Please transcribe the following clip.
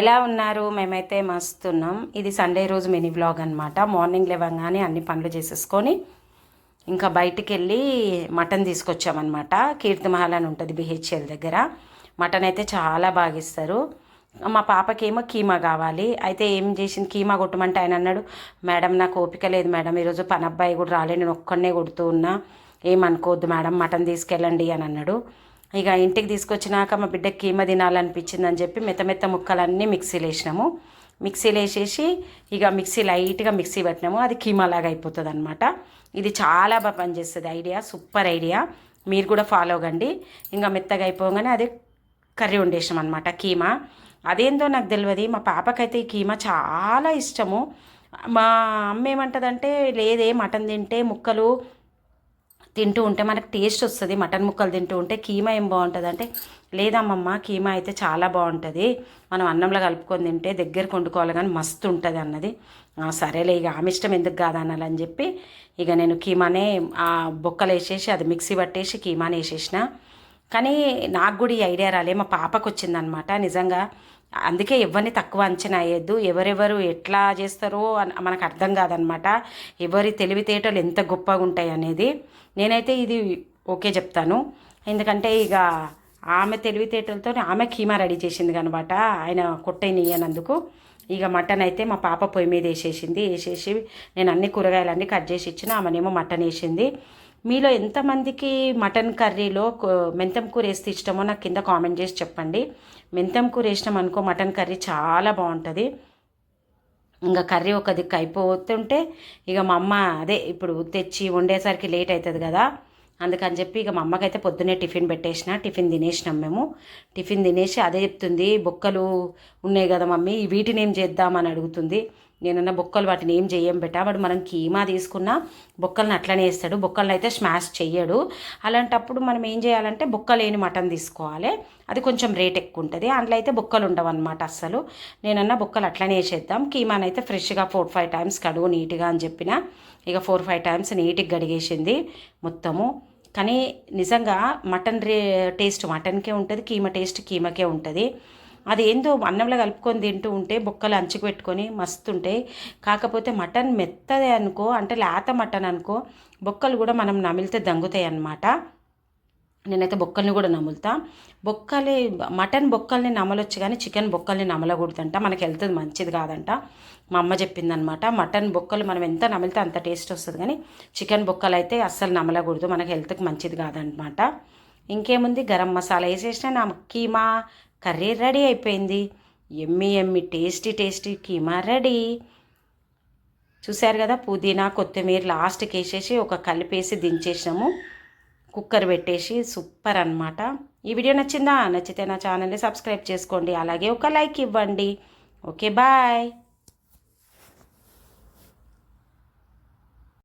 ఎలా ఉన్నారు? మేమైతే మస్తున్నాం. ఇది సండే రోజు మినీ బ్లాగ్ అనమాట మార్నింగ్ లేవగానే అన్ని పనులు చేసేసుకొని ఇంకా బయటికి వెళ్ళి మటన్ తీసుకొచ్చామన్నమాట. కీర్తిమహల్ అని ఉంటుంది బిహెచ్ఎల్ దగ్గర. మటన్ అయితే చాలా బాగా ఇస్తారు. మా పాపకేమో కీమా కావాలి. అయితే ఏం చేసింది? కీమా కొట్టమంటే ఆయన అన్నాడు మేడం నాకు ఓపిక లేదు మేడం. ఈరోజు పని అబ్బాయి కూడా రాలే నేను ఒక్కడనే కొడుతూ ఉన్నా. ఏమనుకోవద్దు మేడం. మటన్ తీసుకెళ్ళండి అని అన్నాడు. ఇక ఇంటికి తీసుకొచ్చినాక మా బిడ్డకి కీమ తినాలనిపించింది అని చెప్పి మెత్త మెత్త ముక్కలన్నీ మిక్సీలో వేసినాము మిక్సీలో వేసేసి ఇక మిక్సీ లైట్గా మిక్సీ పెట్టినాము. అది కీమా లాగా అయిపోతుంది అనమాట ఇది చాలా బాగా పనిచేస్తుంది ఐడియా సూపర్ ఐడియా. మీరు కూడా ఫాలో కండి ఇంకా మెత్తగా అయిపోగానే అది కర్రీ వండేసాం అనమాట కీమా. అదేందో నాకు తెలియదు మా పాపకైతే ఈ కీమా చాలా ఇష్టము. మా అమ్మ ఏమంటదంటే లేదే మటన్ తింటే ముక్కలు తింటూ ఉంటే మనకు టేస్ట్ వస్తుంది. మటన్ ముక్కలు తింటూ ఉంటే కీమా ఏం బాగుంటుంది అంటే లేదమ్మమ్మ కీమా అయితే చాలా బాగుంటుంది. మనం అన్నంలో కలుపుకొని తింటే దగ్గర వండుకోవాలి కానీ మస్తు ఉంటుంది అన్నది. సరేలే ఇక ఆమె ఇష్టం ఎందుకు కాదనాలని చెప్పి ఇక నేను కీమానే ఆ బొక్కలు వేసేసి అది మిక్సీ పట్టేసి కీమాని వేసేసిన. కానీ నాకు కూడా ఈ ఐడియా రాలే. మా పాపకు వచ్చిందనమాట నిజంగా అందుకే ఎవరిని తక్కువ అంచనా వేయద్దు. ఎవరెవరు ఎట్లా చేస్తారో అని మనకు అర్థం కాదనమాట. ఎవరి తెలివితేటలు ఎంత గొప్పగా ఉంటాయి అనేది. నేనైతే ఇది ఓకే చెప్తాను. ఎందుకంటే ఇక ఆమె తెలివితేటలతో ఆమె కీమా రెడీ చేసింది అనమాట ఆయన కొట్టయినియనందుకు ఇక మటన్ అయితే మా పాప పొయ్యి మీద వేసేసింది. వేసేసి నేను అన్ని కూరగాయలన్నీ కట్ చేసి ఇచ్చిన. ఆమెనేమో మటన్ వేసింది. మీలో ఎంతమందికి మటన్ కర్రీలో మెంతం కూర వేస్తే ఇష్టమో నాకు కింద కామెంట్ చేసి చెప్పండి. మెంతం కూర వేసినాం అనుకో మటన్ కర్రీ చాలా బాగుంటుంది. ఇంకా కర్రీ ఒక దిక్కు అయిపోతుంటే ఇక మా అమ్మ అదే ఇప్పుడు తెచ్చి వండేసరికి లేట్ అవుతుంది కదా. అందుకని చెప్పి ఇక మా అమ్మకైతే పొద్దున్నే టిఫిన్ పెట్టేసిన టిఫిన్ తినేసినాం మేము. టిఫిన్ తినేసి అదే చెప్తుంది బొక్కలు ఉన్నాయి కదా మమ్మీ వీటిని ఏం చేద్దామని అడుగుతుంది. నేనన్నా బొక్కలు వాటిని ఏం చేయం బెట? వాడు మనం కీమా తీసుకున్నా బొక్కలను అట్లనే వేస్తాడు. బొక్కలను అయితే స్మాష్ చెయ్యడు. అలాంటప్పుడు మనం ఏం చేయాలంటే బొక్క లేని మటన్ తీసుకోవాలి. అది కొంచెం రేట్ ఎక్కువ ఉంటుంది అందులో అయితే బొక్కలు ఉండవు అనమాట అస్సలు. నేనన్నా బొక్కలు అట్లనే వేసేద్దాం కీమాని అయితే ఫ్రెష్గా ఫోర్ ఫైవ్ టైమ్స్ కడుగు నీట్గా అని చెప్పిన ఇక ఫోర్ ఫైవ్ టైమ్స్ నీట్గా గడిగేసింది మొత్తము. కానీ నిజంగా మటన్ రే టేస్ట్ మటన్కే ఉంటుంది. కీమ టేస్ట్ కీమకే ఉంటుంది. అది ఏందో అన్నంలో కలుపుకొని తింటూ ఉంటే బొక్కలు అంచుకు పెట్టుకొని మస్తు ఉంటాయి కాకపోతే మటన్ మెత్తదే అనుకో అంటే లేత మటన్ అనుకో బొక్కలు కూడా మనం నమిలితే దంగుతాయి అన్నమాట. నేనైతే బొక్కల్ని కూడా నములుతా. బొక్కలే మటన్ బొక్కల్ని నమలొచ్చు కానీ చికెన్ బొక్కల్ని నమలకూడదంట మనకి హెల్త్ మంచిది కాదంట. మా అమ్మ చెప్పిందనమాట మటన్ బొక్కలు మనం ఎంత నమిలితే అంత టేస్ట్ వస్తుంది కానీ చికెన్ బొక్కలు అయితే అస్సలు నమలకూడదు. మనకి హెల్త్కి మంచిది కాదనమాట ఇంకేముంది? గరం మసాలా వేసేసిన నా కీమా కర్రీ రెడీ అయిపోయింది. Yummy yummy tasty tasty keema ready. చూశారు కదా పుదీనా కొత్తిమీర లాస్ట్కి వేసేసి ఒక కలిపేసి దించేసాము కుక్కర్ పెట్టేసి సూపర్ అన్నమాట. ఈ వీడియో నచ్చిందా? నచ్చితే నా ఛానల్ని సబ్స్క్రైబ్ చేసుకోండి. అలాగే ఒక లైక్ ఇవ్వండి. Okay bye.